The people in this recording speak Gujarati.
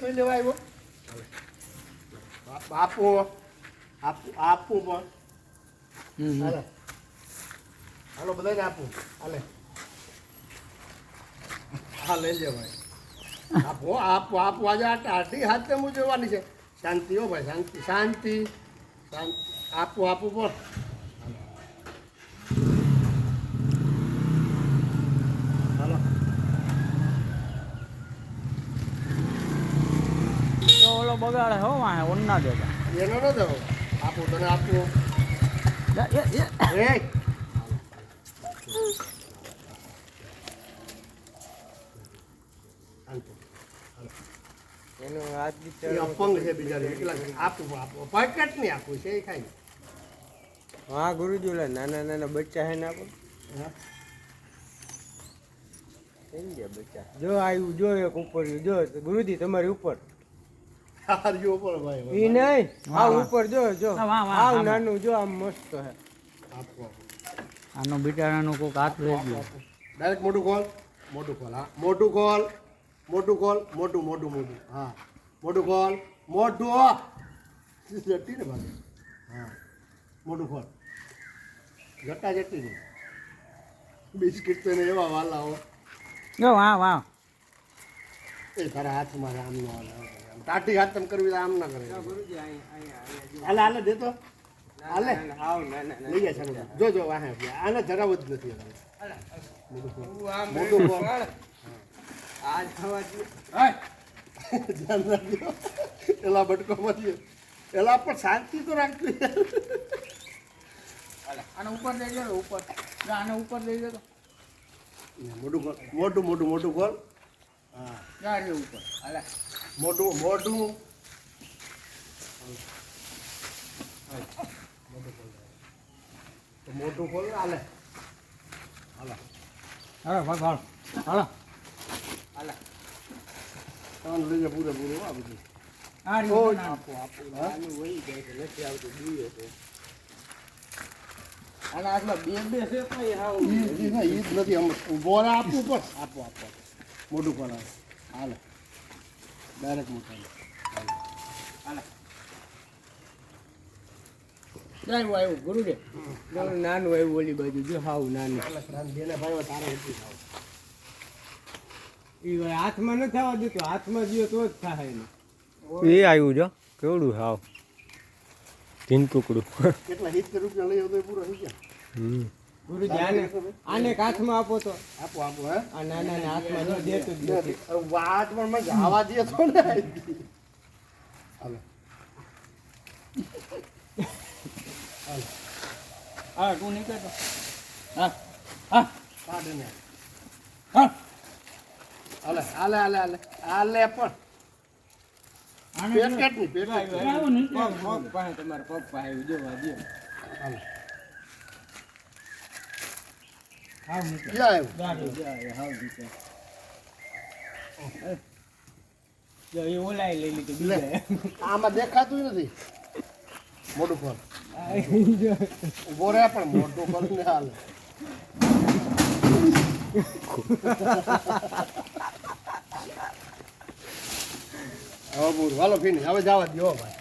તો લેવા આવ્યો? બાપ- આપો આપું પણ. હાલો. હાલો બધાને આપું. હાલે. હા લઈ લે ભાઈ. આપો આપો આપો. આજે આ ટાઢી હાથે હું જોવાની છે. શાંતિ હો ભાઈ શાંતિ શાંતિ. શાંતિ. આપો આપું પણ હાલો તો ઓલો બગાડે હો વાહે ઓન ના દેતા. એનો ન દો આપું તને આપું. એ, એનો હાથ અપંગ છે બિચારી એટલા આપું આપું. પેકેટ નહીં આપું છે એ ખાઈ હા ગુરુજી ઓલા નાના નાના બચ્ચા હે ને આપો. હા. જો આવ્યું જો એક ઉપર જો ગુરુજી તમારી ઉપર. હાર્યો પણ ભાઈ ઈ નહીં. આ ઉપર જો જો. હા, વાહ, વાહ, આવ આમાં. નાનું જો આમ મસ્ત હે. આપો આનો બિચારાનો કોક હાથ લઈ ગયો. ડાયરેક્ટ મોટું ખોલ. મોટું ખોલ હા. મોટું ખોલ મોટું ખોલ મોટું મોટું મોટું. હા. મોટું ખોલ મોટું. જટી ને ભાઈ. હા. મોટું ખોલ. જટા જટી ને બિસ્કિટ તો એવા વાલા હો વાહ વાહ. એ તારા હાથમાં આમ નો ટાટી હાથ તમે કરવી આમ ના કરે. હાલે હાલે દેતો હાલે. લઈ ગયા છે જો જો વાહે આને જરાવ જ નથી. મોટું દે ધ્યાન રાખજો. એલા બટકો મળી એલા પણ શાંતિ તો રાખજો. આને ઉપર લઈ જતો ઉપર. આને ઉપર લઈ જતો મોટું મોટું મોટું મોટું ખોલ. રે ઉપર. હાલે. મોઢું મોઢું. તો મોટું ખોલ ને હાલે. હાલે. ભાગ હાલો હાલો. હાલા. ત્રણ લઈ જાય પૂરે પૂરે આ બધું. આપો આપો. વહી જાય છે નથી આવતું છે આના હાથમાં બે બે છે હાવ ઈ ઈ જ નથી આમ. રહે, આપવું પણ આપો આપો. મોટું પણ હાલે. હાલે ડાયરેક્ટ મોટું હાલે. જાય આવ્યો ગુરુદેવ નાનું નાનું આવ્યું ઓલી બાજુ જો હાવ નાનું. હાલે જેને ભાઈ તારે એટલી ખાવ એ ભાઈ હાથમાં ન થવા દેતો હાથમાં દ્યો તો જ થાય એને. એ આવ્યું જો કેવડું હાવ. તીન ટુકડું કેટલા સિત્તેર રૂપિયા લઈ આવ્યો તો એ પૂરો થઈ ગયા. ગુરુજી આને આને એક હાથમાં આપો તો. આપો આપો હે? આ નાના ના હાથમાં જો દેતું જ નથી. વાત પણ મને જવા દે તો ને. હાલો. હા તું નીકળતો હા હા. કાઢે ને. હા. હાલે હાલે હાલે હાલે. હાલે પણ. પેટ પેકેટની પેકેટ આવો પગ પગ પાસે તમારા પગ પાસે જોવા દ્યો હાલે હાવ નીકળ ક્યાં આવ્યું જા રે. જો આ હાવ દીકરા જો એ ઓલાય લઈ લીધું લે બીજા આમાં દેખાતું નથી. મોટું ફળ ઊભો રહે પણ મોટું ફળ ને હાલ. હવે પૂરું હાલો ફીની હવે જવા દો ભાઈ.